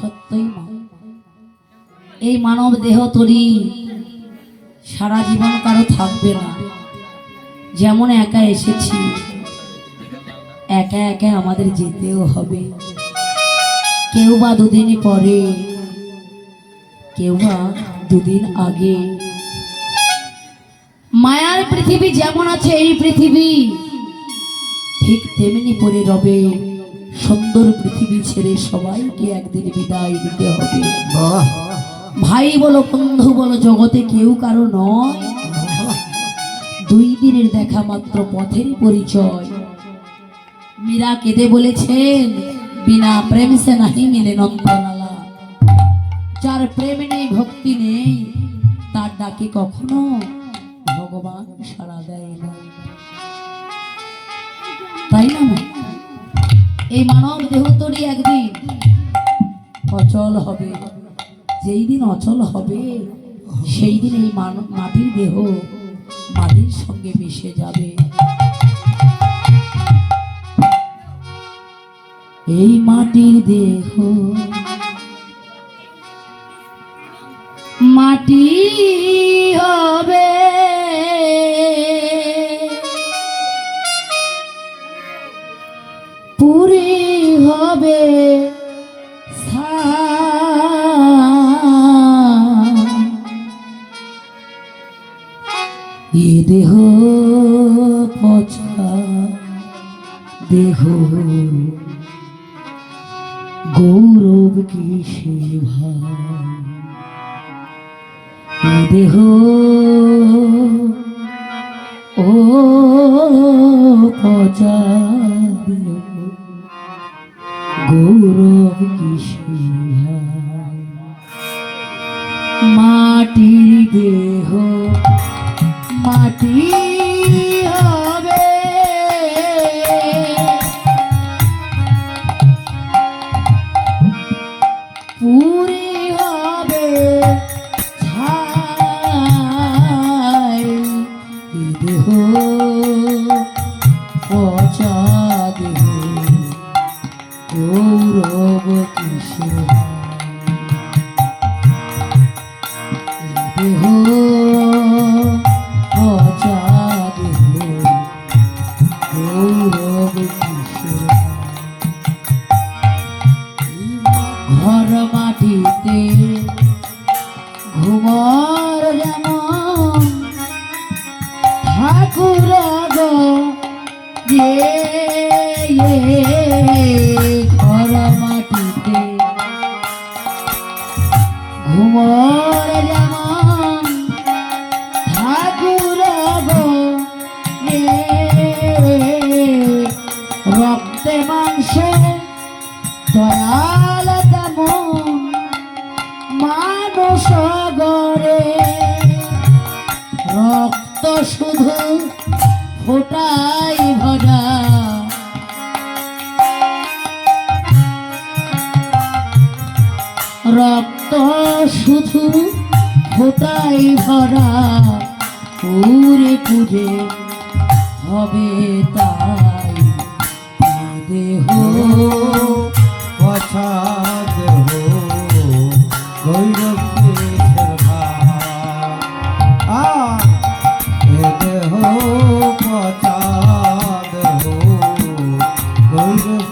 সত্যই এই মানব দেহ তরি সারা জীবন কারও থাকবে না। যেমন একা এসেছি, একা একা আমাদের যেতেও হবে। কেউ বা দুদিন পরে, কেউ বা দুদিন আগে। মায়ার পৃথিবী যেমন আছে, এই পৃথিবী ঠিক তেমনি পরে রবে সুন্দর পৃথিবী ছেড়ে সবাইকে একদিন বিদায় দিতে হবে। ভাই বলো বন্ধু বলো জগতে কেউ কারও নয়। দুই দিনের দেখা মাত্র পথের পরিচয়। মীরা কেঁদে বলেছেন বিনা প্রেম সে নাহি মিলে নন্দনালা। যার প্রেম নেই ভক্তি নেই তার ডাকে কখনো ভগবান সাড়া দেয় না। তাই না? এই মানব দেহ তরি একদিন। অচল হবে। যেই দিন অচল হবে, সেই দিন এই মাটির দেহ মাটির সঙ্গে মিশে যাবে। এই মাটির দেহ মাটি দেহ পচা, দেহ গৌরব কিসে ভাই? দেহ ও পচা, দেহ গৌরব কিসে ভাই? মাটির দেহ মাটি মানুষ গরে রক্ত শুধু ফোটাই ভরা। রক্ত শুধু ফোটাই ভরা। পুরে পুজে হবে তাই দেহ পছা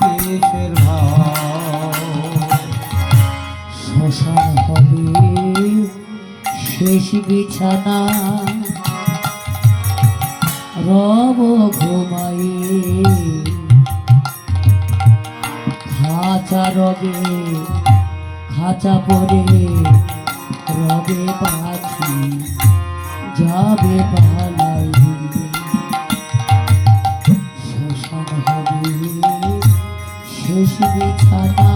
ভাই শ্মশান হবে, শেষ বিছানা। রব ঘুমাই। খাঁচা রবে, খাঁচা পরে রবে পাখি। যাবে পালাই শেষ বিছানা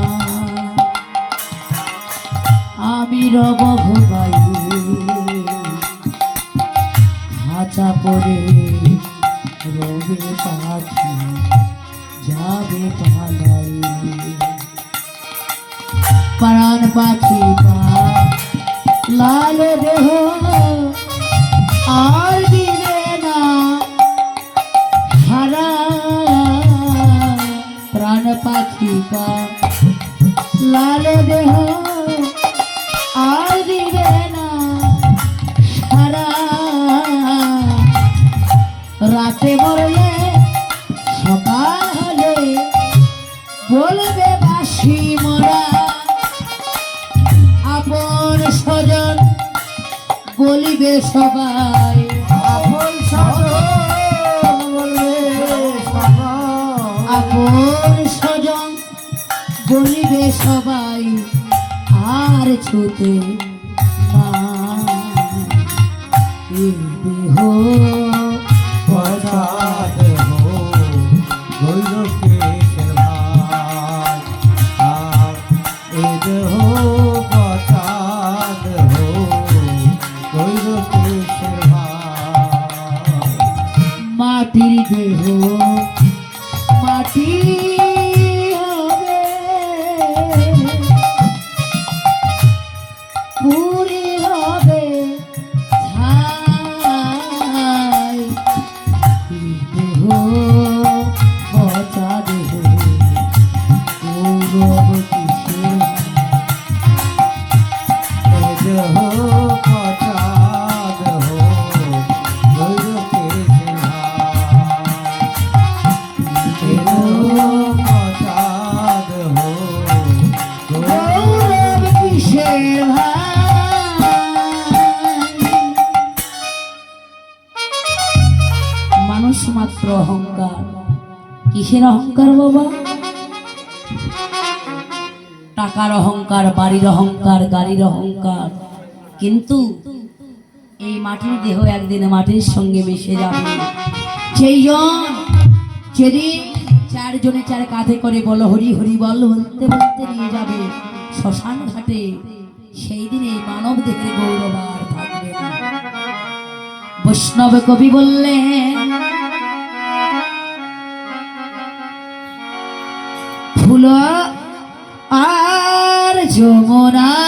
আমি রব ঘুমাই খাঁচা পরে রবে পাখি যাবে পালাই। প্রাণ পাখি লাল দেহ আর বলিবে সবাই। আপন আপন স্বজন বলিবে সবাই আর ছুতে এ হো মাটি মাত্র অহংকার। কিসের অহংকার বাবা? টাকার অহংকার, বাড়ির অহংকার, গাড়ির অহংকার। কিন্তু এই মাটির দেহ একদিন মাটির সঙ্গে মিশে যাবে। সেই জন যেদিন চারজনে চার কাঁধে করে বল, হরি হরি বল, বলতে বলতে নিয়ে যাবে। শ্মশান ঘাটে সেই দিনে মানব দেহের গৌরব আর থাকবে বৈষ্ণব কবি বললেন ফুল আর যমুনার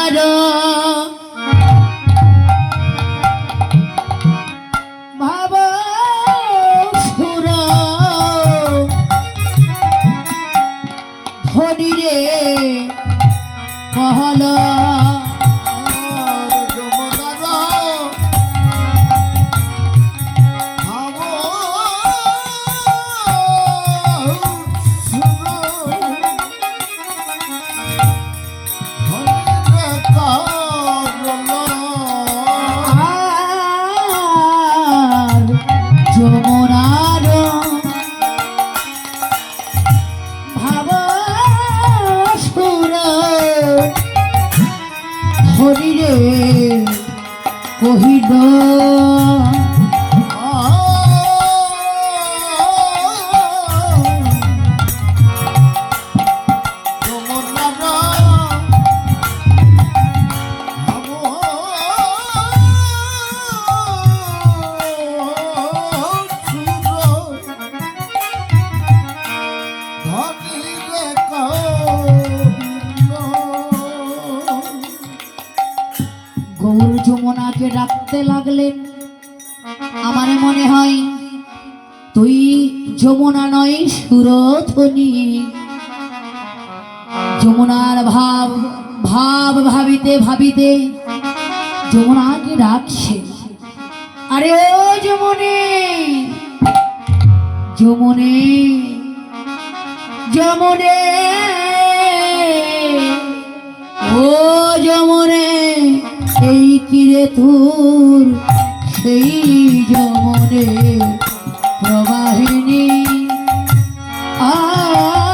গৌর যমুনাকে ডাকতে লাগলেন আমার মনে হয় তুই যমুনা নয়, সুরধ্বনি। যমুনার ভাব ভাব ভাবিতে ভাবিতে যমুনাকে ডাকছে আরে ও যমুনে যমুনে যমুনে, ও যমুনে। এই কিরে তোর সেই যমনে প্রবাহিনী। আ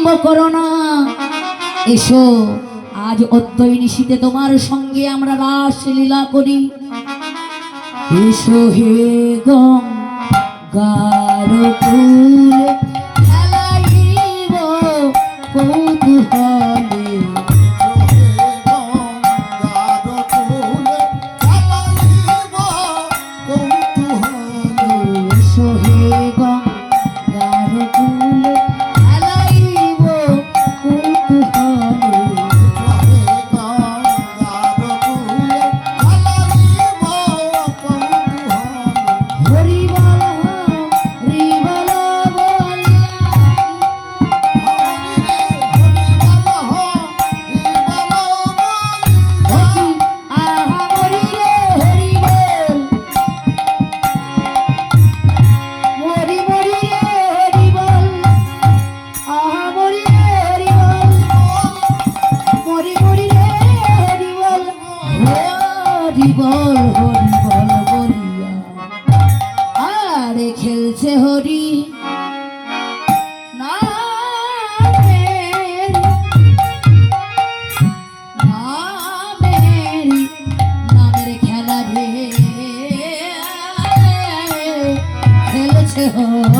বিলম্ব করো না। এসো, আজ অত্যই নিশীতে তোমার সঙ্গে আমরা রাস লীলা করি। এসো হে গঙ্গার ফুল Oh.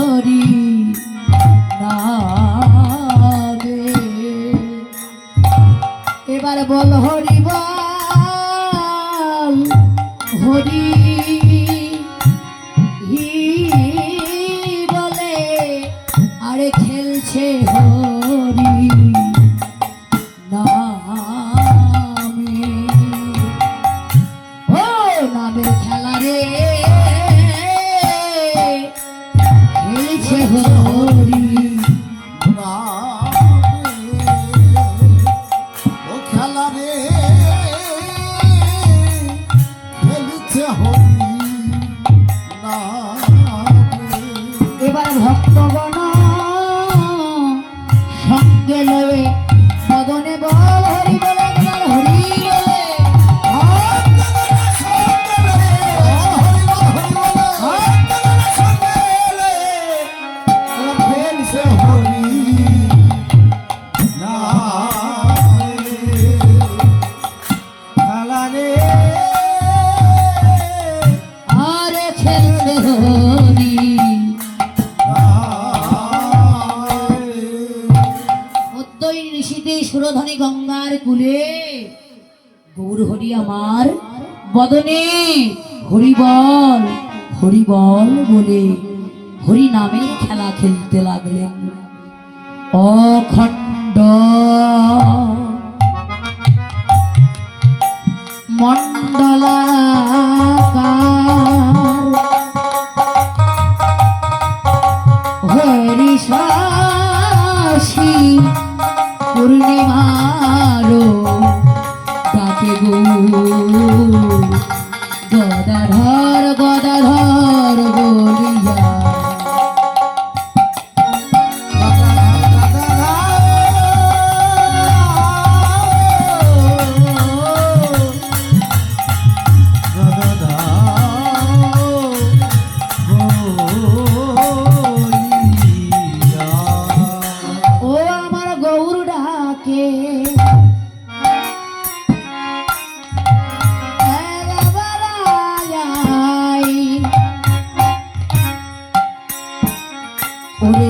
কুলে। গৌর হরি আমার বদনে। হরিবল হরিবল বলে। হরি নামে খেলা খেলতে লাগলেন। অখণ্ড। মণ্ডলাকার। হরিশাসী, পূর্ণিমা। Pablo. Ore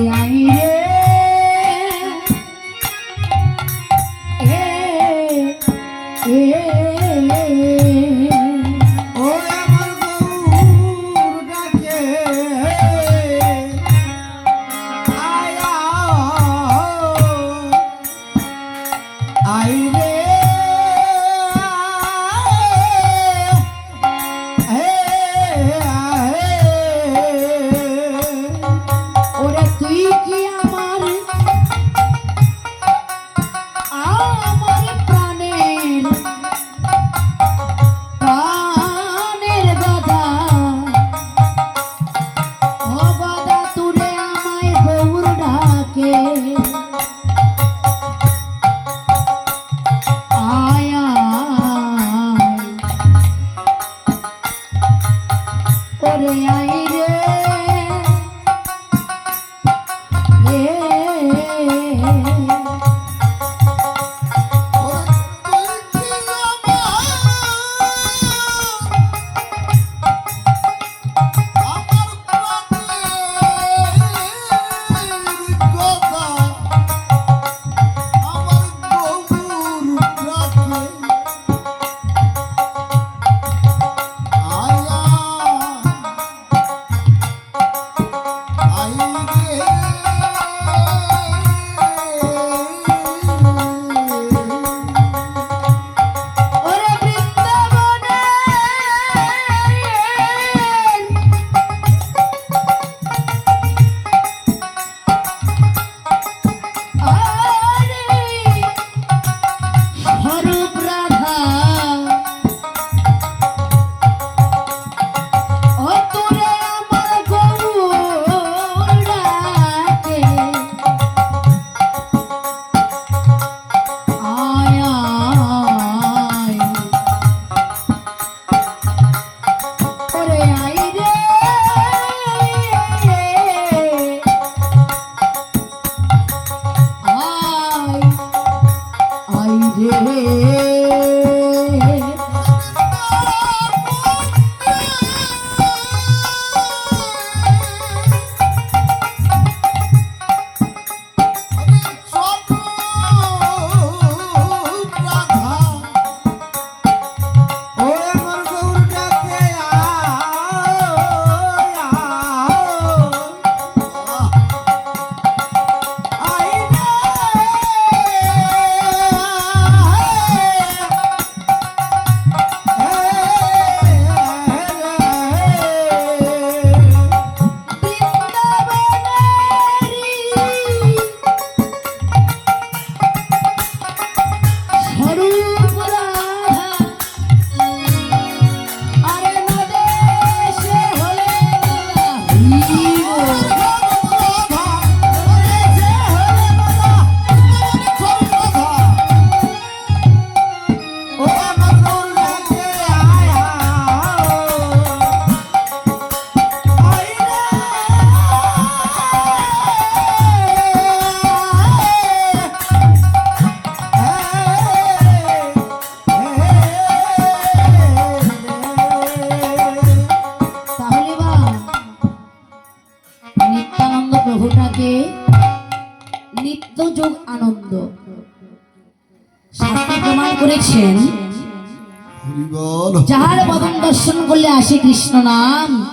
দর্শন কৃষ্ণ নাম।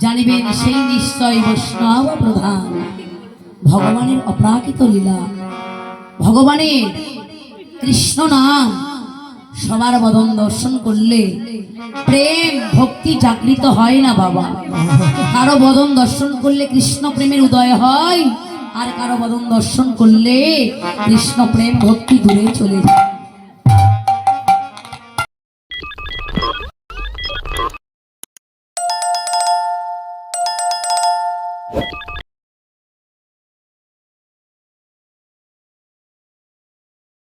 জানিবেন সেই নিশ্চয় বৈষ্ণব প্রধান। ভগবানের অপ্রাকৃত লীলা। ভগবানের কৃষ্ণ নাম। সবার বদন দর্শন করলে প্রেম ভক্তি জাগৃত হয় না বাবা। কারও বদন দর্শন করলে কৃষ্ণ প্রেমের উদয় হয়। আর কারও বদন দর্শন করলে কৃষ্ণ প্রেম ভক্তি দূরে চলে যায়।